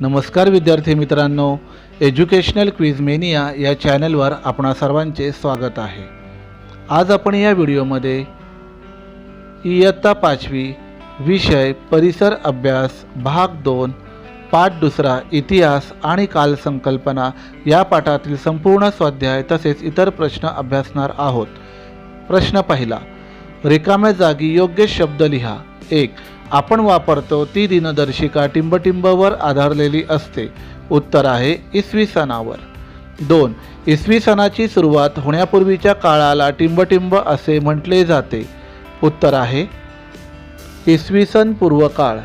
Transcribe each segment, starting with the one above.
नमस्कार विद्यार्थी मित्रांनो एज्युकेशनल क्विज मेनिया या चॅनलवर आपणा सर्वांचे स्वागत आहे. आज आपण या व्हिडिओमध्ये इयत्ता पाचवी विषय परिसर अभ्यास भाग दोन पाठ दुसरा इतिहास आणि कालसंकल्पना या पाठातील संपूर्ण स्वाध्याय तसेच इतर प्रश्न अभ्यासणार आहोत. प्रश्न पहिला रिकाम्या जागी योग्य शब्द लिहा. एक आपण वापरतो ती दिनदर्शिका टिंबटिंबवर आधारलेली असते. उत्तर आहे इसवी सणावर. दोन इसवी सणाची सुरुवात होण्यापूर्वीच्या काळाला टिंबटिंब असे म्हटले जाते. उत्तर आहे इसवी सन पूर्व काळ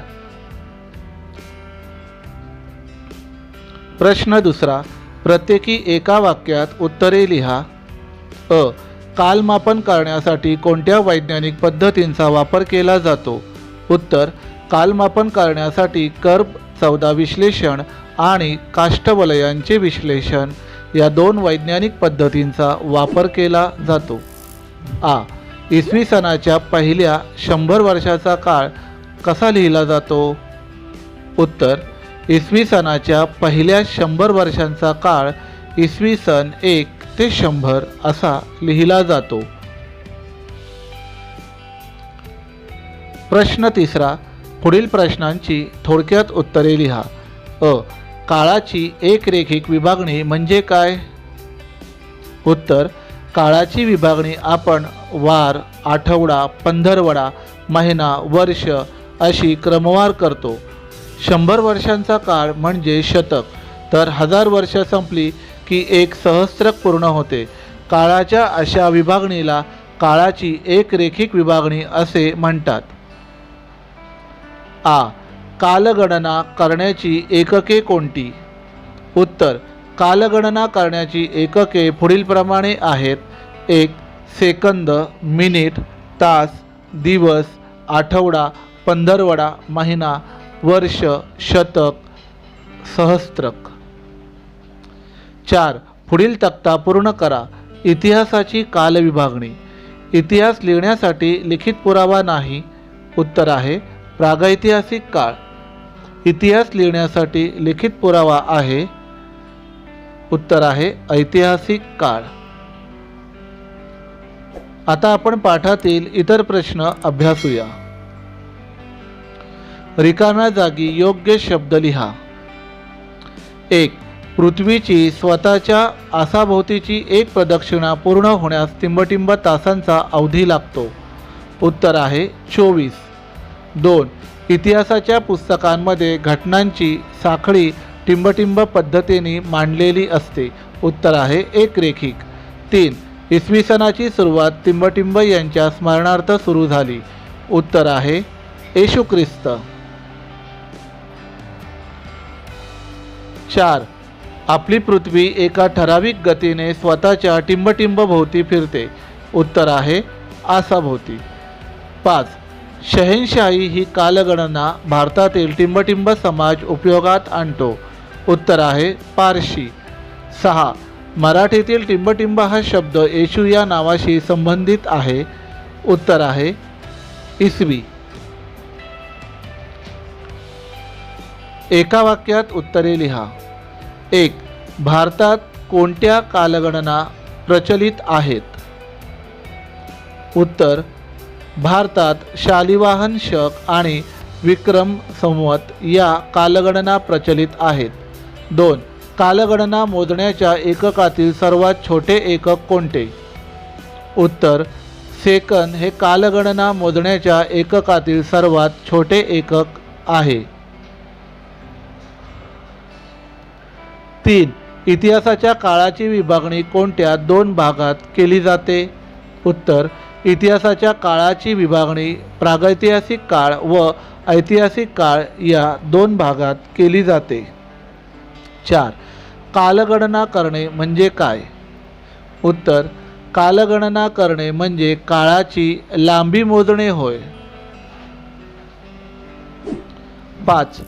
प्रश्न दुसरा प्रत्येकी एका वाक्यात उत्तरे लिहा. अ कालमापन करण्यासाठी कोणत्या वैज्ञानिक पद्धतींचा वापर केला जातो? उत्तर कालमापन करण्यासाठी कर्ब चौदा विश्लेषण आणि काष्ठवलयांचे विश्लेषण या दोन वैज्ञानिक पद्धतींचा वापर केला जातो. आ. इसवी सणाच्या पहिल्या शंभर वर्षाचा काळ कसा लिहिला जातो? उत्तर. इसवी सणाच्या पहिल्या शंभर वर्षांचा काळ इसवी सन एक ते शंभर असा लिहिला जातो. प्रश्न तिसरा पुढील प्रश्नांची थोडक्यात उत्तरे लिहा. अ. काळाची एकरेखिक विभागणी म्हणजे काय? उत्तर काळाची विभागणी आपण वार आठवडा पंधरवडा महिना वर्ष अशी क्रमवार करतो. शंभर वर्षांचा काळ म्हणजे शतक. तर हजार वर्ष संपली की एक सहस्र पूर्ण होते. काळाच्या अशा विभागणीला काळाची एकरेखिक विभागणी असे म्हणतात. आ. कालगणना करण्याची एकके कोणती? उत्तर. कालगणना करण्याची एकके पुढीलप्रमाणे आहेत. एक सेकंद मिनिट तास दिवस आठवडा पंधरवडा महिना वर्ष शतक सहस्त्रक. चार पुढील तक्ता पूर्ण करा. इतिहासाची कालविभागणी. इतिहास लिहिण्यासाठी लिखित पुरावा नाही. उत्तर आहे प्रागैतिहासिक काळ. इतिहास लिहिण्यासाठी लिखित पुरावा आहे. उत्तर आहे ऐतिहासिक काळ. आता आपण पाठातील इतर प्रश्न अभ्यासूया. रिकाम्या जागी योग्य शब्द लिहा. एक पृथ्वीची स्वतःच्या आसाभोवतीची एक प्रदक्षिणा पूर्ण होण्यास टिंबटिंब तासांचा अवधी लागतो. उत्तर आहे चोवीस. दोन. इतिहासाच्या पुस्तकांमध्ये घटनांची साखळी टिंबटिंब पद्धतीने मांडलेली असते. उत्तर आहे एक रेखिक. तीन. इसवी सणाची सुरुवात टिंबटिंब यांच्या स्मरणार्थ सुरू झाली. उत्तर आहे येशू ख्रिस्त. चार. आपली पृथ्वी एका ठराविक गतीने स्वतःच्या टिंबटिंब भोवती फिरते. उत्तर आहे आसाभोवती. पाच. शहेनशाही ही कालगणना भारतातील टिंबटिंब समाज उपयोगात आणतो. उत्तर आहे पारशी. सहा मराठीतील टिंबटिंब हा शब्द येशू या नावाशी संबंधित आहे. उत्तर आहे इसवी. एका वाक्यात उत्तरे लिहा. एक भारतात कोणत्या कालगणना प्रचलित आहेत? उत्तर भारतात शालिवाहन शक आणि विक्रम संवत या कालगणना प्रचलित आहेत. दोन कालगणना मोजण्याच्या एककातील सर्वात छोटे एकक कोणते? उत्तर सेकंद हे कालगणना मोजण्याच्या एककातील सर्वात छोटे एकक आहे. तीन इतिहासाच्या काळाची विभागणी कोणत्या दोन भागात केली जाते? उत्तर इतिहासाच्या काळाची विभागणी प्रागैतिहासिक काळ व ऐतिहासिक काळ या दोन भागात केली जाते. चार कालगणना करणे म्हणजे काय? उत्तर कालगणना करणे म्हणजे काळाची लांबी मोजणे होय. पाच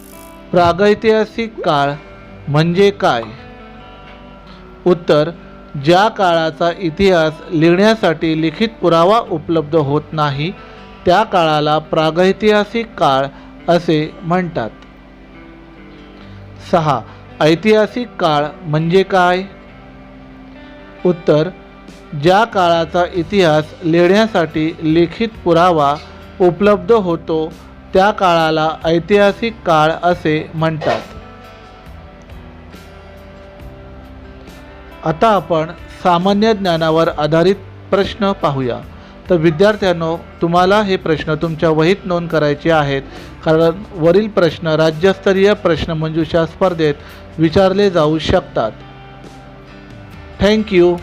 प्रागैतिहासिक काळ म्हणजे काय? उत्तर ज्या काळाचा इतिहास लिहिण्यासाठी लिखित पुरावा उपलब्ध होत नाही त्या काळाला प्रागैतिहासिक काळ असे म्हणतात. सहा ऐतिहासिक काळ म्हणजे काय? उत्तर ज्या काळाचा इतिहास लिहिण्यासाठी लिखित पुरावा उपलब्ध होतो त्या काळाला ऐतिहासिक काळ असे म्हणतात. आता आपण सामान्य ज्ञानावर आधारित प्रश्न पाहूया. तर विद्यार्थ्यांनो तुम्हाला हे प्रश्न तुमच्या वहीत नोंद करायचे आहेत. कारण वरील प्रश्न राज्यस्तरीय प्रश्नमंजुषा स्पर्धेत विचारले जाऊ शकतात. थँक्यू